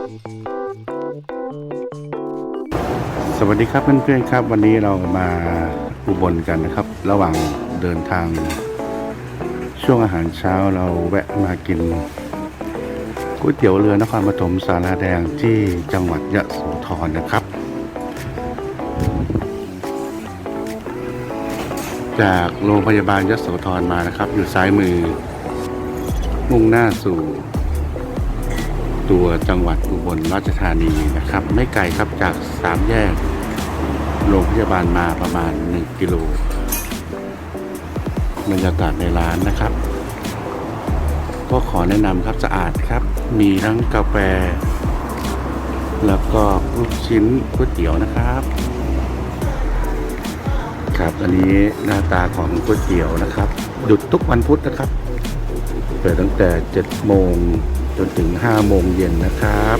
สวัสดีครับเพื่อนๆครับ วันนี้เรามาอุบลกันนะครับ ระหว่างเดินทาง ช่วงอาหารเช้าเราแวะมากินก๋วยเตี๋ยวเรือนครปฐมสาราแดงที่จังหวัดยะโสธรนะครับ จากโรงพยาบาลยะโสธรมานะครับ อยู่ซ้ายมือ มุ่งหน้าสู่ ตัวจังหวัดอุบลราชธานีนะครับ ไม่ไกลครับจากสามแยกโรงพยาบาลมาประมาณ 1 กิโลบรรยากาศในร้านนะครับ ก็ขอแนะนำครับสะอาดครับ มีทั้งกาแฟ แล้วก็ลูกชิ้นก๋วยเตี๋ยวนะครับ ครับอันนี้หน้าตาของก๋วยเตี๋ยวนะครับหยุดทุกวันพุธนะครับ เปิดตั้งแต่7โมง จนถึง 5 โมงเย็นนะครับ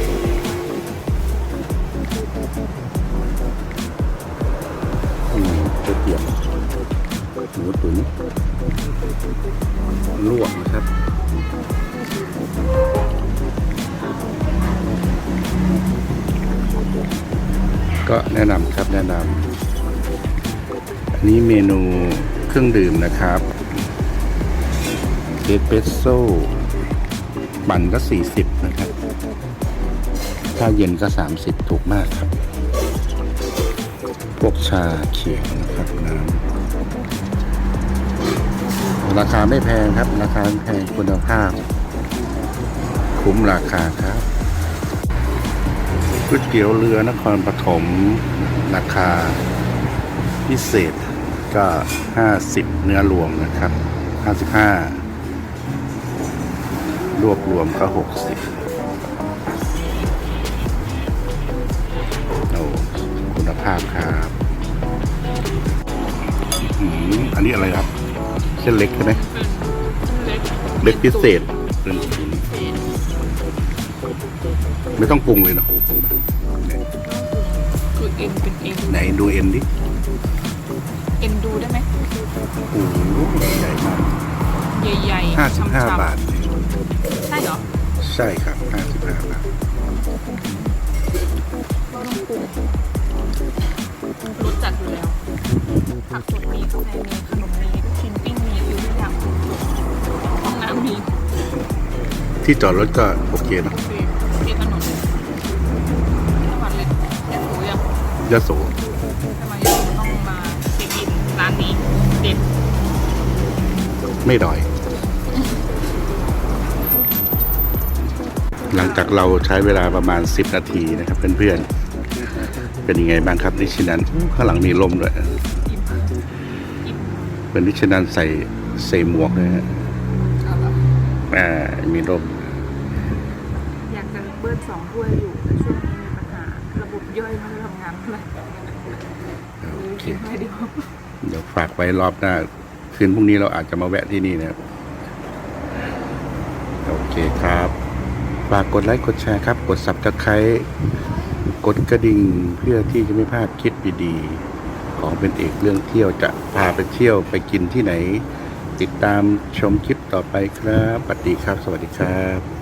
อืมก๋วยเตี๋ยวหมูตุ๋นลวกนะครับก็แนะนำครับแนะนำอันนี้เมนูเครื่องดื่มนะครับเอสเปรสโซ่ ปั่นก็ 40 นะครับ ถ้าเย็นก็ 30 ถูกมากครับ พวกชาเขียวนะครับน้ำราคาไม่แพงครับ ราคาแพงคุณภาพ คุ้มราคาครับก๋วยเตี๋ยวเรือนครปฐมราคาพิเศษก็ 50 เนื้อรวมนะครับ 55 รวบรวมก็60โอ้คุณภาพครับอื้อหืออันนี้อะไรครับ เส้นเล็กใช่ไหมเล็กพิเศษเป็นตุ๋นไม่ต้องปรุงเลยเนาะคือเอ็นเป็นเอ็นไหนดูเอ็นดิเอ็นดูได้ไหมโอ้โหใหญ่มาก ใหญ่ๆ55ช้ำๆบาท ใช่เหรอ ใช่ครับ55บาทรสจัดอยู่แล้ว ผักสดมีกาแฟมีขนมมีลูกชิ้นปิ้งมีอยู่ทุกอย่างห้องน้ำมีที่จอดรถก็โอเคเนอะที่ที่ถนนจังหวัดเลยยะโสยังยะโสถ้ามายะโสต้องมาเช็คอินร้านนี้เด็ดไม่ดอย หลังจากเราใช้เวลาประมาณ 10 นาทีนะครับเพื่อนๆ เป็นยังไงบ้างครับนิชินันข้างหลังมีลมด้วยอิ่มอิ่มเป็นนิชินันใส่ใส่หมวกด้วยฮะเอาละอ่ามีลมอยากจะเบิ้ลสองถ้วยอยู่แต่ช่วงนี้มีปัญหาระบบย่อยไม่ได้ทำงานเท่าไหร่โอเคกินไม่เดียวเดี๋ยวฝากไว้รอบหน้า คืนพรุ่งนี้เราอาจจะมาแวะที่นี่นะครับโอเคครับ ฝากกดไลค์กดแชร์ครับ กดสับตะไคร้กดกระดิ่งเพื่อที่จะไม่พลาดคลิปดีๆ ของเป็นเอกเรื่องเที่ยวจะพาไปเที่ยวไปกินที่ไหน ติดตามชมคลิปต่อไปครับสวัสดีครับ สวัสดีครับ